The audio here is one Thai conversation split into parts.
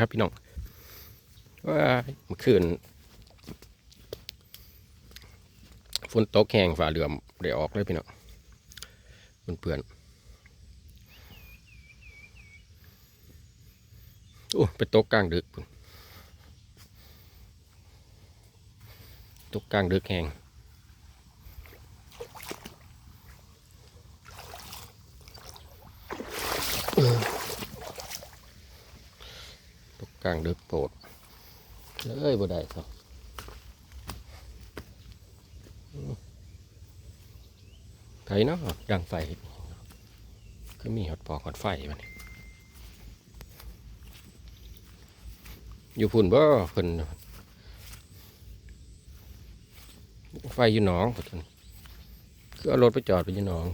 ครับพี่น้องว่าเมื่อคืนฝนตกแห้งฝ่าเรือมได้ออกเลยพี่น้องเพื่อนๆโอ้ไปตกกลางดึกพุ่นตกกลางดึกแห้งต กลางดึกโปรดเลยบ่ได้ครับไผเนาะดังไฟก็มีหอดปอกหอดไฟมันอยู่พุ่นบ่เพิ่นไฟอยู่หนองพุ่นคือเอารถไปจอดไปอยู่หนอง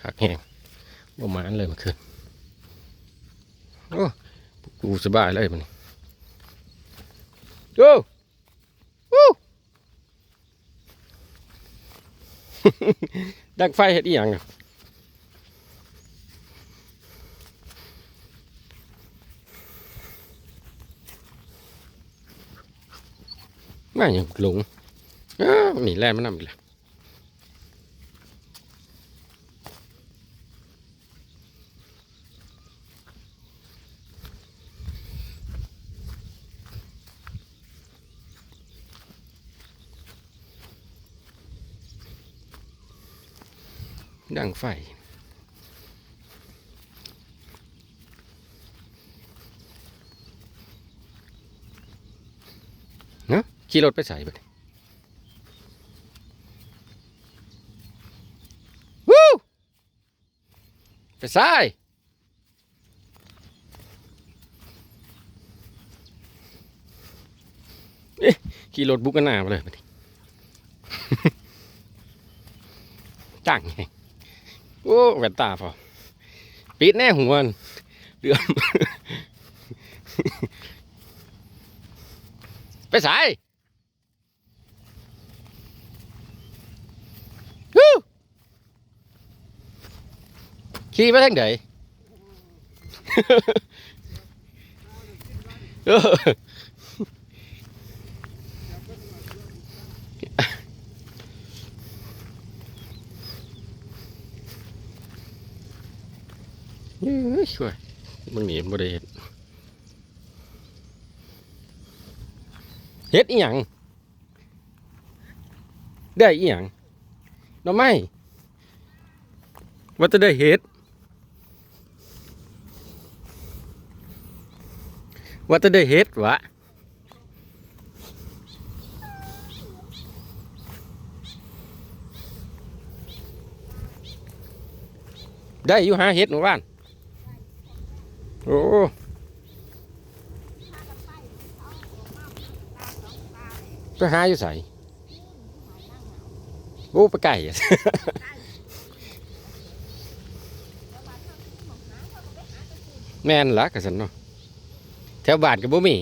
ขากแห้ง บ่มานเลยเมื่อคืนโอ้กูสบายเลยมันโอ้โอ้ดังไฟเฮ็ดอีหยังอะไมาอย่างหลงอ้าวนี่แล่นมันนำอีกแล้ว ดังไฟ เนาะขี่รถไปใส่ไปวู้ไปใส่เอ๊ะขี่รถบุกกันหน้ามาเลยไปดิจังไง โอ้แว่นตาพอปิดแน่หัวนเดือมไปสายฮู้ขี่ไปทางไหนเออ อช่วยมึงหนีบ่ได้เฮ็ดเฮ็ดอีหยังได้อีหยังหน่อไม้ว่าจะได้เฮ็ดว่าจะได้เฮ็ดวะได้อยู่หาเฮ็ดหมู่บ้าน โอ้ไปหาอยู่ใส่โอ้ไปไก่อะแม่นละกะสันเนาะแถวบ้านก็บ่มี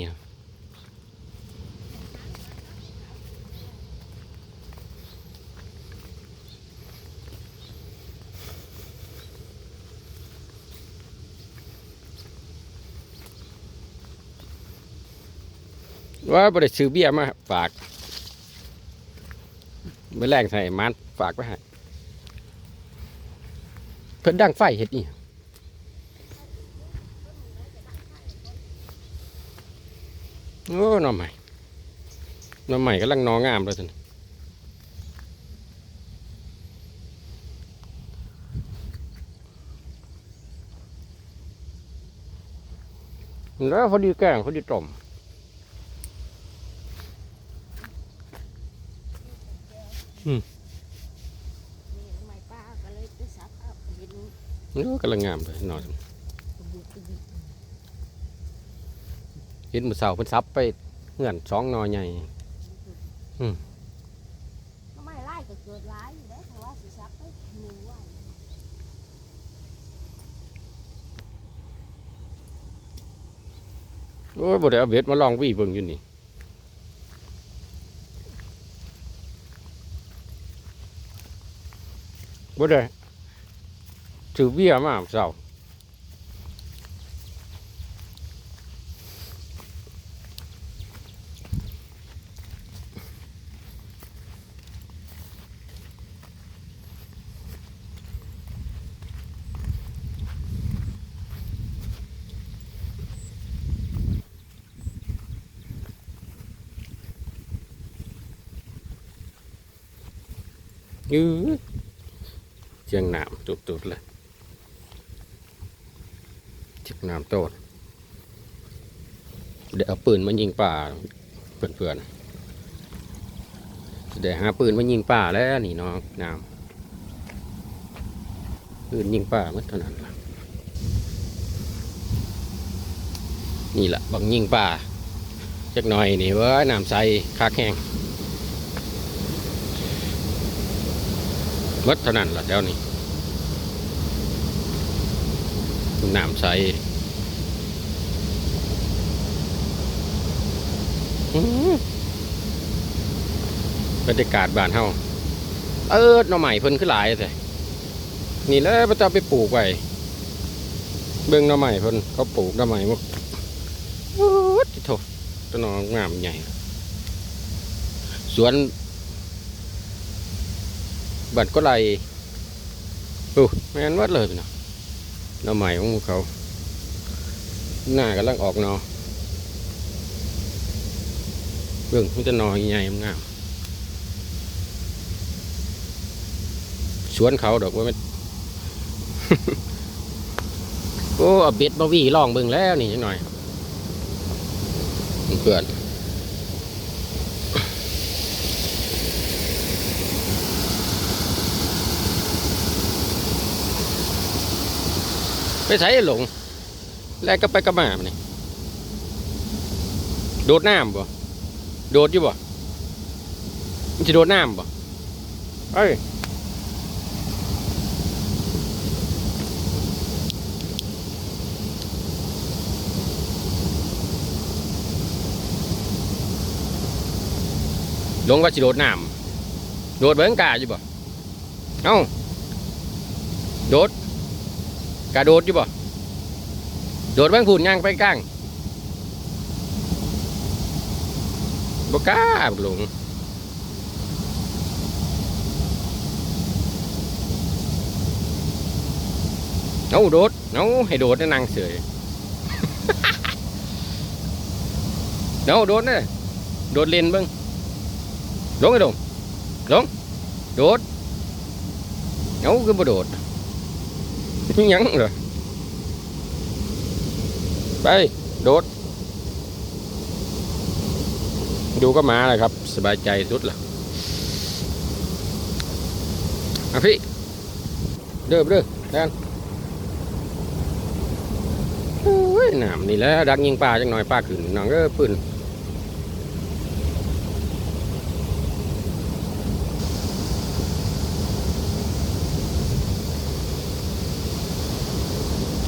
ว่าบ่ได้ซื้อเบี้ยมาฝากเมื่อแรงใส่มันฝากไว้ให้เพิ่นดังไฟเฮ็ดอีหยังโอ้หน่อใหม่หน่อใหม่กำลังนองามเลยท่านแล้วพอดีแกงพอดีต้ม นี่ทำไมป้าก็เลยไปซักเอาเห็นโอ้กำลังงามเลยนอนกระบุกกระดิกเห็นมือเสาเพิ่นซับไปเงื่อนสองหนอใหญ่ทำไมไล่ก็เกิดร้ายอยู่ได้เพราะว่าสิซักไปหนูว่าโโอ้ยบ่ได้เอาเบ็ดมาลองวี่เบิ่งอยู่นี่ บ่ได้ถือเบี้ยมา เศร้ายื้อเจียงน้ำตุดๆเลยเจียงน้ำโตดเดี๋ยวเอาปืนมายิงป่าเพื่อนๆเดี๋ยวหาปืนมายิงป่าแล้วนี่น้องน้ำปืนยิงป่าเมื่อเท่านั้นละนี่แหละบังยิงป่าจักหน่อยนี่เว้ยน้ำใสคักแห้ง มดเท่านั้นละเดี๋ยวนี้น้ำใสอื้อบรรยากาศบ้านเฮาเออหน่อใหม่เพิ่นขึ้นหลายแต่นี่แล้วพระเจ้าไปปลูกไว้เบิ่งหน่อใหม่เพิ่นเขาปลูกหน่อใหม่หมดโอ้ยโถต้นน่องามใหญ่ สวน บัตรก็ไลโอ้แม่งั้นวัดเลยพี่น้องน้าใหม่ของเขา หน้ากำลังออกนอเบิ่งมันจะหนอใหญ่งามสวนเขาดอกว่ามันโอ้เอาเบ็ดมาวี่ลองเบิ่งแล้วนี่จังหน่อย เพื่อน ไปใส่หลง แล้วก็ไปกระมามันนี่โดดน้ำบ่ โดดอยู่บ่มันจะโดดน้ำบ่เอ้ยลงก็จะโดดน้ำโดดเบิ้งกล้าอยู่บ่ เอ้า โดด กระโดดอยู่บ่โดดบางผุนย่างไปกลางบกล้าบ่ลงเอาโดดเอาให้โดดได้นั่งเฉยเอาโดดเด้อโดดเล่นบิ่งลงไอ้ดงลงโดดเอาคือบ่โดด ยังเหรอไปโดดดูก็มาเลยครับ สบายใจสุดละอะพี่ เด้อเด้อแดนโอ้ยน้ำนี่แล้วดักยิงปลาจังหน่อยปลาขึ้นน้องเออปืน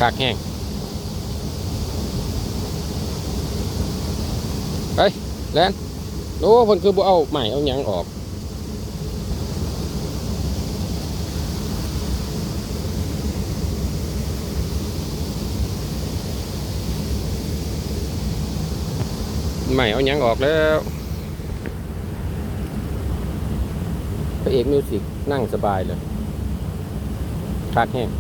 คากแห้งไปแลนโอ้คนคือบ่เอาใหม่เอาหยังออกใหม่เอาหยังออกแล้วพระเอกมิวสิกนั่งสบายเลยคากแห้ง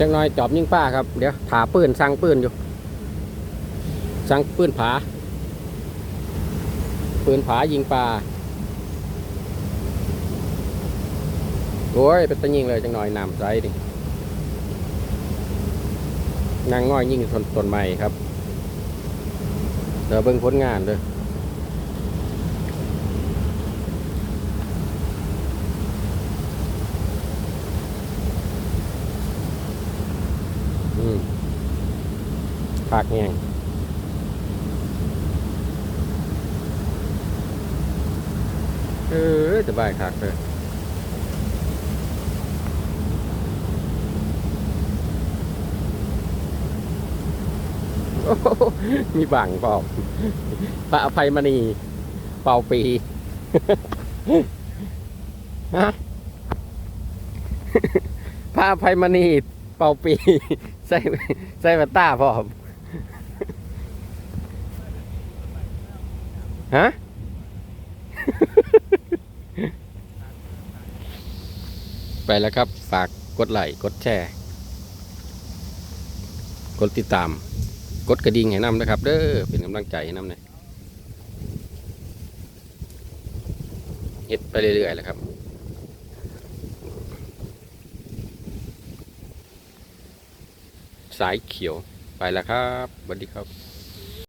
จังน้อยจอบยิงป้าครับ เดี๋ยวถาปืนสั่งปืนอยู่สั่งปืนผา ปืนผายิงปลาโอ้ยเป็นตะยิงเลยจังหน่อยน้ำใสดินางง่อยยิงต้นต้นใหม่ครับ เดี๋ยวเบิ่งผลงานเลย พักแห้งเออจะบายคักเลยมีบางเปล่าพระอภัยมณี เป่าปี ฮะพระอภัยมณี เป่าปี ใส่ใส่แว่นตาพ่อ ฮะ ไปแล้วครับ ฝากกดไลค์กดแชร์ กดติดตาม กดกระดิ่งให้นำนะครับ เด้อเป็นกำลังใจให้นำหน่อยเฮ็ดไปเรื่อยๆแหละครับสายเขียวไปแล้วครับสวัสดีครับ